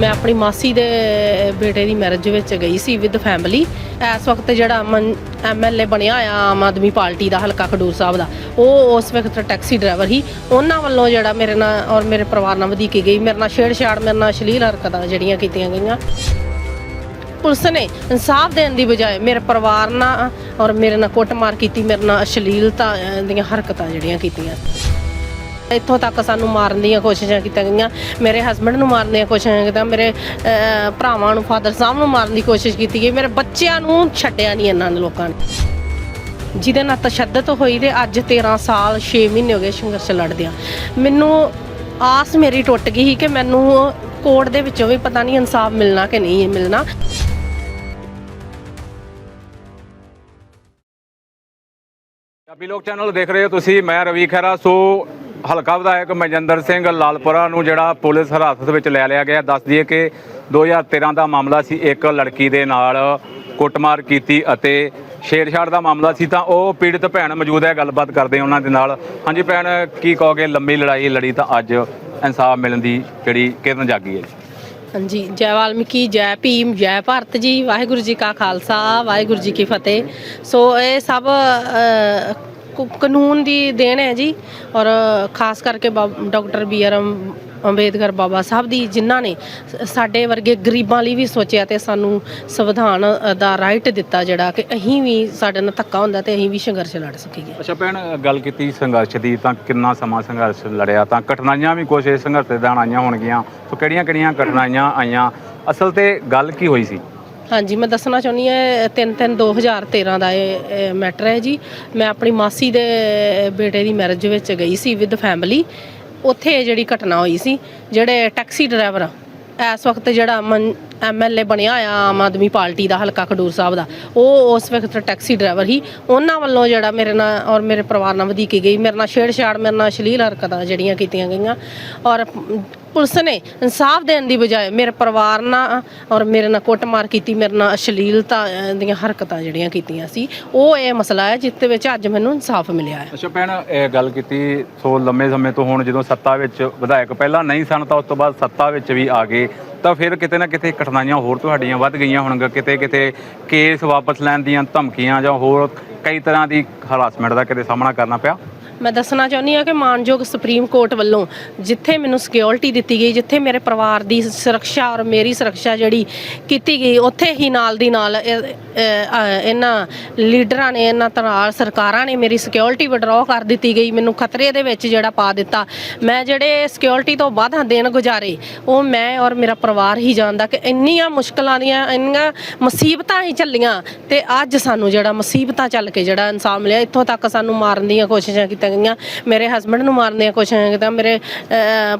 ਮੈਂ ਆਪਣੀ ਮਾਸੀ ਦੇ ਬੇਟੇ ਦੀ ਮੈਰਿਜ ਵਿੱਚ ਗਈ ਸੀ ਵਿਦ ਫੈਮਿਲੀ ਇਸ ਵਕਤ ਜਿਹੜਾ ਐਮਐਲਏ ਬਣਿਆ ਆ, ਆਮ ਆਦਮੀ ਪਾਰਟੀ ਦਾ, ਹਲਕਾ ਖਡੂਰ ਸਾਹਿਬ ਦਾ, ਉਹ ਉਸ ਵਕਤ ਟੈਕਸੀ ਡਰਾਈਵਰ ਸੀ। ਉਹਨਾਂ ਵੱਲੋਂ ਜਿਹੜਾ ਮੇਰੇ ਨਾਲ ਔਰ ਮੇਰੇ ਪਰਿਵਾਰ ਨਾਲ ਵਧੀਕੀ ਗਈ। ਮੇਰੇ ਨਾਲ ਛੇੜਛਾੜ, ਮੇਰੇ ਨਾਲ ਅਸ਼ਲੀਲ ਹਰਕਤਾਂ ਜਿਹੜੀਆਂ ਕੀਤੀਆਂ ਗਈਆਂ। ਪੁਲਿਸ ਨੇ ਇਨਸਾਫ ਦੇਣ ਦੀ ਬਜਾਏ ਮੇਰੇ ਪਰਿਵਾਰ ਨਾਲ ਔਰ ਮੇਰੇ ਨਾਲ ਕੁੱਟਮਾਰ ਕੀਤੀ, ਮੇਰੇ ਨਾਲ ਅਸ਼ਲੀਲਤਾ ਦੀਆਂ ਹਰਕਤਾਂ ਜਿਹੜੀਆਂ ਕੀਤੀਆਂ। ਇੱਥੋਂ ਤੱਕ ਸਾਨੂੰ ਮਾਰਨ ਦੀਆਂ ਕੋਸ਼ਿਸ਼ਾਂ ਕੀਤੀਆਂ ਗਈਆਂ। ਮੇਰੇ ਹਸਬੰਡ ਨੂੰ ਮਾਰਨ ਦੀਆਂ ਕੋਸ਼ਿਸ਼ਾਂ ਕੀਤੀਆਂ ਮੇਰੇ ਅਹ, ਭਰਾਵਾਂ ਨੂੰ ਫਾਦਰ ਸਾਹਿਬ ਨੂੰ ਮਾਰਨ ਦੀ ਕੋਸ਼ਿਸ਼ ਕੀਤੀ ਗਈ। ਮੇਰੇ ਬੱਚਿਆਂ ਨੂੰ ਛੱਡਿਆ ਨਹੀਂ ਇਹਨਾਂ ਨੇ ਲੋਕਾਂ ਨੇ। ਜਿਹਦੇ ਨਾਲ ਤਸ਼ੱਦਦ ਹੋਈ ਤੇ ਅੱਜ 13 ਸਾਲ 6 ਮਹੀਨੇ ਹੋ ਗਏ ਸੰਘਰਸ਼ ਲੜਦਿਆਂ। ਮੈਨੂੰ ਆਸ ਮੇਰੀ ਟੁੱਟ ਗਈ ਸੀ ਕਿ ਮੈਨੂੰ ਕੋਰਟ ਦੇ ਵਿੱਚੋਂ ਵੀ ਪਤਾ ਨਹੀਂ ਇਨਸਾਫ ਮਿਲਣਾ ਕਿ ਨਹੀਂ ਮਿਲਣਾ। ਪੰਜਾਬੀ ਲੋਕ ਚੈਨਲ ਦੇਖ ਰਹੇ ਹੋ ਤੁਸੀਂ ਮੈਂ ਰਵੀ ਖਹਿਰਾ। ਸੋ ਹਲਕਾ ਵਿਧਾਇਕ ਮਨਜਿੰਦਰ ਸਿੰਘ ਲਾਲਪੁਰਾ ਨੂੰ ਜਿਹੜਾ ਪੁਲਿਸ ਹਿਰਾਸਤ ਵਿੱਚ ਲੈ ਲਿਆ ਗਿਆ। ਦੱਸ ਦਈਏ ਕਿ 2013 ਦਾ ਮਾਮਲਾ ਸੀ। ਇੱਕ ਲੜਕੀ ਦੇ ਨਾਲ ਕੁੱਟਮਾਰ ਕੀਤੀ ਅਤੇ ਛੇੜਛਾੜ ਦਾ ਮਾਮਲਾ ਸੀ ਤਾਂ ਉਹ ਪੀੜਤ ਭੈਣ ਮੌਜੂਦ ਹੈ। ਗੱਲਬਾਤ ਕਰਦੇ ਉਹਨਾਂ ਦੇ ਨਾਲ। ਹਾਂਜੀ ਭੈਣ, ਕੀ ਕਹੋਗੇ? ਲੰਮੀ ਲੜਾਈ, ਲੜੀ ਤਾਂ ਅੱਜ ਇਨਸਾਫ ਮਿਲਣ ਦੀ ਜਿਹੜੀ ਕਿਰਨ ਜਾਗੀ ਹੈ ਹਾਂਜੀ, ਜੈ ਵਾਲਮੀਕੀ, ਜੈ ਭੀਮ, ਜੈ ਭਾਰਤ ਜੀ। ਵਾਹਿਗੁਰੂ ਜੀ ਕਾ ਖਾਲਸਾ, ਵਾਹਿਗੁਰੂ ਜੀ ਕੀ ਫਤਿਹ। ਸੋ ਇਹ ਸਭ ਕ- ਕਾਨੂੰਨ ਦੀ ਦੇਣ ਹੈ ਜੀ। ਔਰ ਖਾਸ ਕਰਕੇ doctor B R Ambedkar Babasaheb ਦੀ ਜਿਨ੍ਹਾਂ ਨੇ ਸ- ਸਾਡੇ ਵਰਗੇ ਗਰੀਬਾਂ ਲਈ ਵੀ ਸੋਚਿਆ ਤੇ ਸਾਨੂੰ ਸੰਵਿਧਾਨ ਦਾ ਰਾਈਟ ਦਿੱਤਾ ਜਿਹੜਾ ਕਿ ਅਸੀਂ ਵੀ ਸਾਡੇ ਨਾਲ ਧੱਕਾ ਹੁੰਦਾ ਤੇ ਅਸੀਂ ਵੀ ਸੰਘਰਸ਼ ਲੜ ਸਕੀਏ। ਅੱਛਾ ਭੈਣ, ਗੱਲ ਕੀਤੀ ਸੰਘਰਸ਼ ਦੀ ਤਾਂ ਕਿੰਨਾ ਸਮਾਂ ਸੰਘਰਸ਼ ਲੜਿਆ? ਤਾਂ ਕਠਿਨਾਈਆਂ ਵੀ ਕੁਛ ਇਸ ਸੰਘਰਸ਼ ਦੇ ਦੌਰਾਨ ਆਈਆਂ ਹੋਣਗੀਆਂ। ਸੋ ਕਿਹੜੀਆਂ ਕਿਹੜੀਆਂ ਕਠਿਨਾਈਆਂ ਆਈਆਂ? ਅਸਲ ਤੇ ਗੱਲ ਕੀ ਹੋਈ ਸੀ? ਹਾਂਜੀ, ਮੈਂ ਦੱਸਣਾ ਚਾਹੁੰਦੀ ਹਾਂ 3 3 2013 ਦਾ ਇਹ ਮੈਟਰ ਹੈ ਜੀ। ਮੈਂ ਆਪਣੀ ਮਾਸੀ ਦੇ ਬੇਟੇ ਦੀ ਮੈਰਿਜ ਵਿੱਚ ਗਈ ਸੀ ਵਿਦ ਫੈਮਿਲੀ ਉੱਥੇ ਇਹ ਜਿਹੜੀ ਘਟਨਾ ਹੋਈ ਸੀ, ਜਿਹੜੇ ਟੈਕਸੀ ਡਰਾਈਵਰ ਇਸ ਵਕਤ ਜਿਹੜਾ ਐਮਐਲਏ ਬਣਿਆ ਆ ਆਮ ਆਦਮੀ ਪਾਰਟੀ ਦਾ, ਹਲਕਾ ਖਡੂਰ ਸਾਹਿਬ ਦਾ, ਉਹ ਉਸ ਵਕਤ ਟੈਕਸੀ ਡਰਾਈਵਰ ਸੀ। ਉਹਨਾਂ ਵੱਲੋਂ ਜਿਹੜਾ ਮੇਰੇ ਨਾਲ ਔਰ ਮੇਰੇ ਪਰਿਵਾਰ ਨਾਲ ਵਧੀਕੀ ਗਈ। ਮੇਰੇ ਨਾਲ ਛੇੜਛਾੜ, ਮੇਰੇ ਨਾਲ ਅਸ਼ਲੀਲ ਹਰਕਤਾਂ ਜਿਹੜੀਆਂ ਕੀਤੀਆਂ ਗਈਆਂ। ਔਰ ਪੁਲਿਸ ਨੇ ਇਨਸਾਫ ਦੇਣ ਦੀ ਬਜਾਏ ਮੇਰੇ ਪਰਿਵਾਰ ਨਾਲ ਔਰ ਮੇਰੇ ਨਾਲ ਕੁੱਟਮਾਰ ਕੀਤੀ, ਮੇਰੇ ਨਾਲ ਅਸ਼ਲੀਲਤਾ ਦੀਆਂ ਹਰਕਤਾਂ ਜਿਹੜੀਆਂ ਕੀਤੀਆਂ ਸੀ, ਉਹ ਇਹ ਮਸਲਾ ਹੈ ਜਿਸ ਦੇ ਵਿੱਚ ਅੱਜ ਮੈਨੂੰ ਇਨਸਾਫ ਮਿਲਿਆ ਹੈ। ਅੱਛਾ ਭੈਣ, ਇਹ ਗੱਲ ਕੀਤੀ ਸੋ ਲੰਮੇ ਸਮੇਂ ਤੋਂ ਹੁਣ ਜਦੋਂ ਸੱਤਾ ਵਿੱਚ ਵਿਧਾਇਕ ਪਹਿਲਾਂ ਨਹੀਂ ਸਨ ਤਾਂ ਉਸ ਤੋਂ ਬਾਅਦ ਸੱਤਾ ਵਿੱਚ ਵੀ ਆ ਗਏ, ਤਾਂ ਫਿਰ ਕਿਤੇ ਨਾ ਕਿਤੇ ਕਠਿਨਾਈਆਂ ਹੋਰ ਤੁਹਾਡੀਆਂ ਵੱਧ ਗਈਆਂ ਹੋਣਗੀਆਂ, ਕਿਤੇ ਕਿਤੇ ਕੇਸ ਵਾਪਸ ਲੈਣ ਦੀਆਂ ਧਮਕੀਆਂ ਜਾਂ ਹੋਰ ਕਈ ਤਰ੍ਹਾਂ ਦੀ ਹਰਾਸਮੈਂਟ ਦਾ ਕਿਤੇ ਸਾਹਮਣਾ ਕਰਨਾ ਪਿਆ? ਮੈਂ ਦੱਸਣਾ ਚਾਹੁੰਦੀ ਹਾਂ ਕਿ ਮਾਨਯੋਗ ਸੁਪਰੀਮ ਕੋਰਟ ਵੱਲੋਂ ਜਿੱਥੇ ਮੈਨੂੰ ਸਿਕਿਉਰਿਟੀ ਦਿੱਤੀ ਗਈ, ਜਿੱਥੇ ਮੇਰੇ ਪਰਿਵਾਰ ਦੀ ਸੁਰੱਖਿਆ ਔਰ ਮੇਰੀ ਸੁਰੱਖਿਆ ਜਿਹੜੀ ਕੀਤੀ ਗਈ, ਉੱਥੇ ਹੀ ਨਾਲ ਦੀ ਨਾਲ ਇਹਨਾਂ ਲੀਡਰਾਂ ਨੇ, ਇਹਨਾਂ ਤਰ੍ਹਾਂ ਸਰਕਾਰਾਂ ਨੇ ਮੇਰੀ ਸਿਕਿਉਰਿਟੀ ਵਿਡਰਾਅ ਕਰ ਦਿੱਤੀ ਗਈ, ਮੈਨੂੰ ਖਤਰੇ ਦੇ ਵਿੱਚ ਜਿਹੜਾ ਪਾ ਦਿੱਤਾ। ਮੈਂ ਜਿਹੜੇ ਸਿਕਿਉਰਿਟੀ ਤੋਂ ਵੱਧ ਦਿਨ ਗੁਜ਼ਾਰੇ, ਉਹ ਮੈਂ ਔਰ ਮੇਰਾ ਪਰਿਵਾਰ ਹੀ ਜਾਣਦਾ ਕਿ ਇੰਨੀਆਂ ਮੁਸ਼ਕਲਾਂ ਦੀਆਂ, ਇੰਨੀਆਂ ਮੁਸੀਬਤਾਂ ਹੀ ਚੱਲੀਆਂ ਤੇ ਅੱਜ ਸਾਨੂੰ ਜਿਹੜਾ ਮੁਸੀਬਤਾਂ ਚੱਲ ਕੇ ਜਿਹੜਾ ਇਨਸਾਫ ਮਿਲਿਆ, ਇੱਥੋਂ ਤੱਕ ਸਾਨੂੰ ਮਾਰਨ ਦੀਆਂ ਕੋਸ਼ਿਸ਼ਾਂ ਕੀਤੀਆਂ ਗਈਆਂ। ਮੇਰੇ ਹਸਬੰਡ ਨੂੰ ਮਾਰਨ ਦੀਆਂ ਕੋਸ਼ਿਸ਼ਾਂ ਕੀਤੀਆਂ ਮੇਰੇ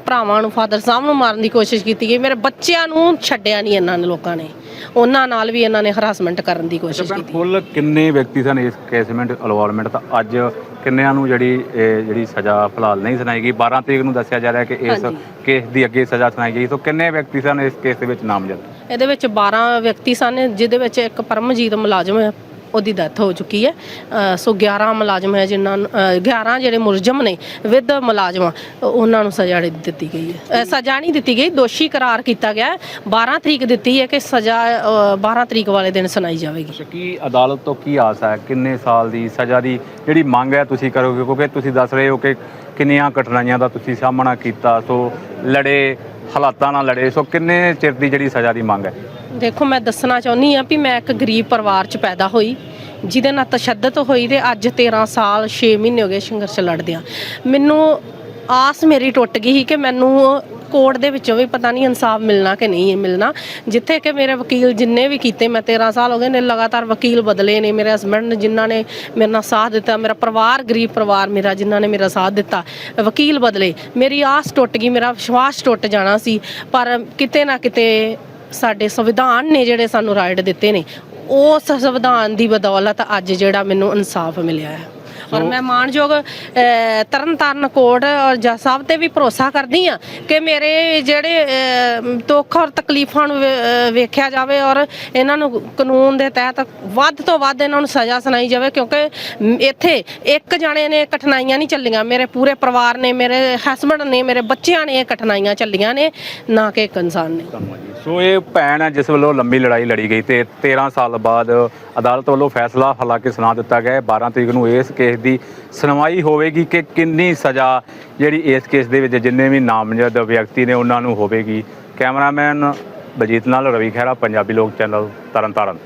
ਭਰਾਵਾਂ ਨੂੰ ਫਾਦਰ ਸਾਹਿਬ ਨੂੰ ਮਾਰਨ ਦੀ ਕੋਸ਼ਿਸ਼ ਕੀਤੀ ਗਈ। ਮੇਰੇ ਬੱਚਿਆਂ ਨੂੰ ਛੱਡਿਆ ਨਹੀਂ ਇਹਨਾਂ ਨੇ ਲੋਕਾਂ ਨੇ। ਉਹਨਾਂ ਨਾਲ ਵੀ ਇਹਨਾਂ ਨੇ ਹਰਾਸਮੈਂਟ ਕਰਨ ਦੀ ਕੋਸ਼ਿਸ਼ ਕੀਤੀ। ਕੁੱਲ ਕਿੰਨੇ ਵਿਅਕਤੀ ਸਨ ਇਸ ਕੇਸਮੈਂਟ ਇਨਵੋਲਵਮੈਂਟ ਤਾਂ ਅੱਜ ਕਿੰਨਿਆਂ ਨੂੰ ਜਿਹੜੀ ਜਿਹੜੀ ਸਜ਼ਾ ਫਿਲਹਾਲ ਨਹੀਂ ਸੁਣਾਈ ਗਈ। 12 ਤਰੀਕ ਨੂੰ ਦੱਸਿਆ ਜਾ ਰਿਹਾ ਕਿ ਇਸ। ਕੇਸ ਦੀ ਅੱਗੇ ਸਜ਼ਾ ਸੁਣਾਈ ਗਈ। ਸੋ ਕਿੰਨੇ ਵਿਅਕਤੀ ਸਨ ਇਸ ਕੇਸ ਦੇ ਵਿੱਚ ਨਾਮਜ਼ਦ? ਇਹਦੇ ਵਿੱਚ 12 ਵਿਅਕਤੀ ਸਨ ਜਿਹਦੇ ਵਿੱਚ ਇੱਕ ਪਰਮਜੀਤ ਮੁਲਾਜ਼ਮ ਹੈ। ਉਹਦੀ ਡੈਥ ਹੋ ਚੁੱਕੀ ਹੈ। ਸੋ 11 ਮੁਲਾਜ਼ਮ ਹੈ ਜਿਨ੍ਹਾਂ 11 ਜਿਹੜੇ ਮੁਲਜ਼ਮ ਨੇ ਵਿਦ ਮੁਲਾਜ਼ਮ ਉਹਨਾਂ ਨੂੰ ਸਜ਼ਾ ਦਿੱਤੀ ਗਈ ਹੈ। ਸਜ਼ਾ ਨਹੀਂ ਦਿੱਤੀ ਗਈ ਦੋਸ਼ੀ ਕਰਾਰ ਕੀਤਾ ਗਿਆ 12 ਤਰੀਕ ਦਿੱਤੀ ਹੈ ਕਿ ਸਜ਼ਾ ਅ, 12 ਤਰੀਕ ਵਾਲੇ ਦਿਨ ਸੁਣਾਈ ਜਾਵੇਗੀ। ਕੀ ਅਦਾਲਤ ਤੋਂ ਕੀ ਆਸ ਹੈ? ਕਿੰਨੇ ਸਾਲ ਦੀ ਸਜ਼ਾ ਦੀ ਜਿਹੜੀ ਮੰਗ ਹੈ ਤੁਸੀਂ ਕਰੋਗੇ? ਕਿਉਂਕਿ ਤੁਸੀਂ ਦੱਸ ਰਹੇ ਹੋ ਕਿ ਕਿੰਨੀਆਂ ਕਠਿਨਾਈਆਂ ਦਾ ਤੁਸੀਂ ਸਾਹਮਣਾ ਕੀਤਾ ਸੋ ਲੜੇ ਹਾਲਾਤਾਂ ਨਾਲ ਲੜੇ, ਸੋ ਕਿੰਨੇ ਚਿਰ ਦੀ ਜਿਹੜੀ ਸਜ਼ਾ ਦੀ ਮੰਗ ਹੈ? ਦੇਖੋ, ਮੈਂ ਦੱਸਣਾ ਚਾਹੁੰਦੀ ਆ ਵੀ ਮੈਂ ਇੱਕ ਗਰੀਬ ਪਰਿਵਾਰ 'ਚ ਪੈਦਾ ਹੋਈ, ਜਿਹਦੇ ਨਾਲ ਤਸ਼ੱਦਦ ਹੋਈ ਤੇ ਅੱਜ 13 ਸਾਲ 6 ਮਹੀਨੇ ਹੋ ਗਏ ਸੰਘਰਸ਼ ਲੜਦਿਆਂ। ਮੈਨੂੰ ਆਸ ਮੇਰੀ ਟੁੱਟ ਗਈ ਸੀ ਕਿ ਮੈਨੂੰ ਕੋਰਟ ਦੇ ਵਿੱਚੋਂ ਵੀ ਪਤਾ ਨਹੀਂ ਇਨਸਾਫ ਮਿਲਣਾ ਕਿ ਨਹੀਂ ਮਿਲਣਾ। ਜਿੱਥੇ ਕਿ ਮੇਰੇ ਵਕੀਲ ਜਿੰਨੇ ਵੀ ਕੀਤੇ, ਮੈਂ 13 ਸਾਲ ਹੋ ਗਏ ਨੇ ਲਗਾਤਾਰ ਵਕੀਲ ਬਦਲੇ ਨੇ। ਮੇਰੇ ਹਸਬੰਡ ਨੇ ਜਿਨ੍ਹਾਂ ਨੇ ਮੇਰੇ ਨਾਲ ਸਾਥ ਦਿੱਤਾ, ਮੇਰਾ ਪਰਿਵਾਰ, ਗਰੀਬ ਪਰਿਵਾਰ ਮੇਰਾ ਜਿਨ੍ਹਾਂ ਨੇ ਮੇਰਾ ਸਾਥ ਦਿੱਤਾ, ਵਕੀਲ ਬਦਲੇ। ਮੇਰੀ ਆਸ ਟੁੱਟ ਗਈ, ਮੇਰਾ ਵਿਸ਼ਵਾਸ ਟੁੱਟ ਜਾਣਾ ਸੀ, ਪਰ ਕਿਤੇ ਨਾ ਕਿਤੇ ਸਾਡੇ ਸੰਵਿਧਾਨ ਨੇ ਜਿਹੜੇ ਸਾਨੂੰ ਰਾਈਟ ਦਿੱਤੇ ਨੇ, ਉਸ ਸੰਵਿਧਾਨ ਦੀ ਬਦੌਲਤ ਅੱਜ ਜਿਹੜਾ ਮੈਨੂੰ ਇਨਸਾਫ ਮਿਲਿਆ ਹੈ। ਔਰ ਮੈਂ ਮਾਨਯੋਗ ਅਹ, ਤਰਨਤਾਰਨ ਕੋਰਟ ਔਰ ਜੱਜ ਸਾਹਿਬ ਤੇ ਵੀ ਭਰੋਸਾ ਕਰਦੀ ਆ ਕਿ ਮੇਰੇ ਜਿਹੜੇ ਦੁੱਖ ਔਰ ਤਕਲੀਫਾਂ ਨੂੰ ਵੇਖਿਆ ਜਾਵੇ ਔਰ ਇਹਨਾਂ ਨੂੰ ਕਾਨੂੰਨ ਦੇ ਤਹਿਤ ਵੱਧ ਤੋਂ ਵੱਧ ਇਹਨਾਂ ਨੂੰ ਸਜ਼ਾ ਸੁਣਾਈ ਜਾਵੇ ਕਿਉਂਕਿ ਇੱਥੇ ਇੱਕ ਜਾਣੇ ਨੇ ਕਠਿਨਾਈਆਂ ਨਹੀਂ ਚੱਲੀਆਂ। ਮੇਰੇ ਪੂਰੇ ਪਰਿਵਾਰ ਨੇ ਮੇਰੇ ਹਸਬੰਡ ਨੇ ਮੇਰੇ ਬੱਚਿਆਂ ਨੇ ਇਹ ਕਠਿਨਾਈਆਂ ਚੱਲੀਆਂ ਨੇ ਨਾ ਕਿ ਇੱਕ ਇਨਸਾਨ ਨੇ। ਸੋ ਇਹ ਭੈਣ ਹੈ ਜਿਸ ਵੱਲੋਂ ਲੰਬੀ ਲੜਾਈ ਲੜੀ ਗਈ ਤੇ 13 ਸਾਲ ਬਾਅਦ ਅਦਾਲਤ ਵੱਲੋਂ ਫੈਸਲਾ ਹਾਲਾਂਕਿ ਸੁਣਾ ਦਿੱਤਾ ਗਿਆ ਹੈ। 12 ਤਰੀਕ ਨੂੰ ਇਸ ਕੇਸ ਦੀ ਸੁਣਵਾਈ ਹੋਵੇਗੀ ਕਿ ਕਿੰਨੀ ਸਜ਼ਾ ਜਿਹੜੀ ਇਸ ਕੇਸ ਦੇ ਵਿੱਚ ਜਿੰਨੇ ਵੀ ਨਾਮਜ਼ਦ ਵਿਅਕਤੀ ਨੇ ਉਹਨਾਂ ਨੂੰ ਹੋਵੇਗੀ। ਕੈਮਰਾਮੈਨ ਬਜੀਤ ਨਾਲ ਰਵੀ ਖਹਿਰਾ, ਪੰਜਾਬੀ ਲੋਕ ਚੈਨਲ ਤਰਨਤਾਰਨ।